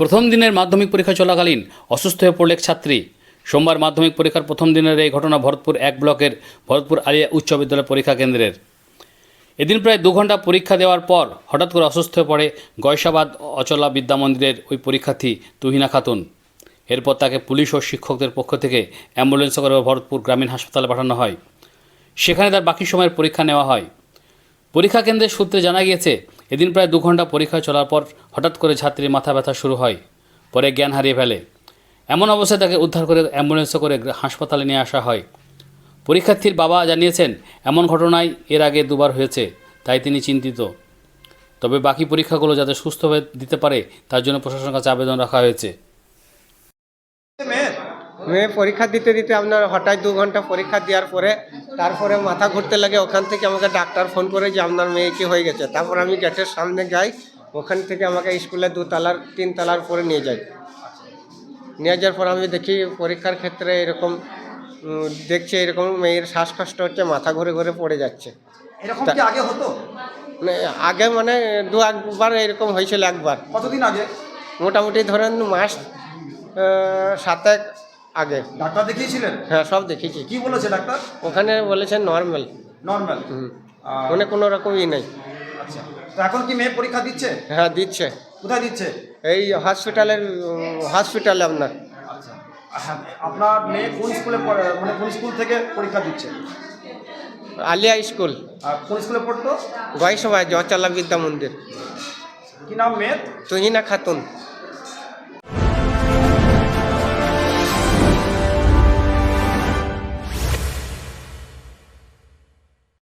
প্রথম দিনের মাধ্যমিক পরীক্ষা চলাকালীন অসুস্থ হয়ে পড়ল এক ছাত্রী। সোমবার মাধ্যমিক পরীক্ষার প্রথম দিনের এই ঘটনা ভরতপুর এক ব্লকের ভরতপুর আলিয়া উচ্চ বিদ্যালয় পরীক্ষা কেন্দ্রের। এদিন প্রায় দু ঘণ্টা পরীক্ষা দেওয়ার পর হঠাৎ করে অসুস্থ হয়ে পড়ে গয়সাবাদ অচলা বিদ্যা মন্দিরের ওই পরীক্ষার্থী তুহিনা খাতুন। এরপর তাকে পুলিশ ও শিক্ষকদের পক্ষ থেকে অ্যাম্বুলেন্স করে ভরতপুর গ্রামীণ হাসপাতালে পাঠানো হয়। সেখানে তার বাকি সময়ের পরীক্ষা নেওয়া হয়। পরীক্ষা কেন্দ্রের সূত্রে জানা গিয়েছে এদিন প্রায় দু ঘণ্টা পরীক্ষা চলার পর হঠাৎ করে ছাত্রীর মাথা ব্যথা শুরু হয়, পরে জ্ঞান হারিয়ে ফেলে। এমন অবস্থায় তাকে উদ্ধার করে অ্যাম্বুলেন্সে করে হাসপাতালে নিয়ে আসা হয়। পরীক্ষার্থীর বাবা জানিয়েছেন, এমন ঘটনায় এর আগে দুবার হয়েছে, তাই তিনি চিন্তিত। তবে বাকি পরীক্ষাগুলো যাতে সুস্থভাবে দিতে পারে, তার জন্য প্রশাসনের কাছে আবেদন রাখা হয়েছে। মেয়ে পরীক্ষা দিতে দিতে আপনার হঠাৎ দু ঘণ্টা পরীক্ষা দেওয়ার পরে তারপরে মাথা ঘুরতে লাগে ওখান থেকে আমাকে ডাক্তার ফোন করে যে আপনার মেয়ে কি হয়ে গেছে। তারপর আমি গেটের সামনে যাই ওখান থেকে আমাকে স্কুলে দু তালার তিন তালার পরে নিয়ে যাই। নিয়ে যাওয়ার পর আমি দেখি পরীক্ষার ক্ষেত্রে এরকম দেখছি এরকম মেয়ের শ্বাসকষ্ট হচ্ছে মাথা ঘুরে ঘুরে পড়ে যাচ্ছে। আগে হতো? মানে আগে মানে দু একবার এরকম হয়েছিল একবার। কতদিন আগে? মোটামুটি ধরেন মাস সাতেক আগে। ডাক্তার দেখিয়েছিলেন? হ্যাঁ সব দেখেছি কি বলেছে ডাক্তার? ওখানে বলেছে নর্মাল নর্মাল মানে কোনো রকমই নেই। আচ্ছা। তো এখন কি মেয়ে পরীক্ষা দিচ্ছে? হ্যাঁ দিচ্ছে। কোথায় দিচ্ছে? এই হসপিটালের হসপিটালে আপনার। আচ্ছা। হ্যাঁ, আপনার মেয়ে কোন স্কুলে পড়ে মানে কোন স্কুল থেকে পরীক্ষা দিচ্ছে? আলিয়া স্কুল। কোন স্কুলে পড়তো? গয়সভায় জচলা বিদ্যা মন্দির। কি নাম মেয়ের? তুহিনা খাতুন।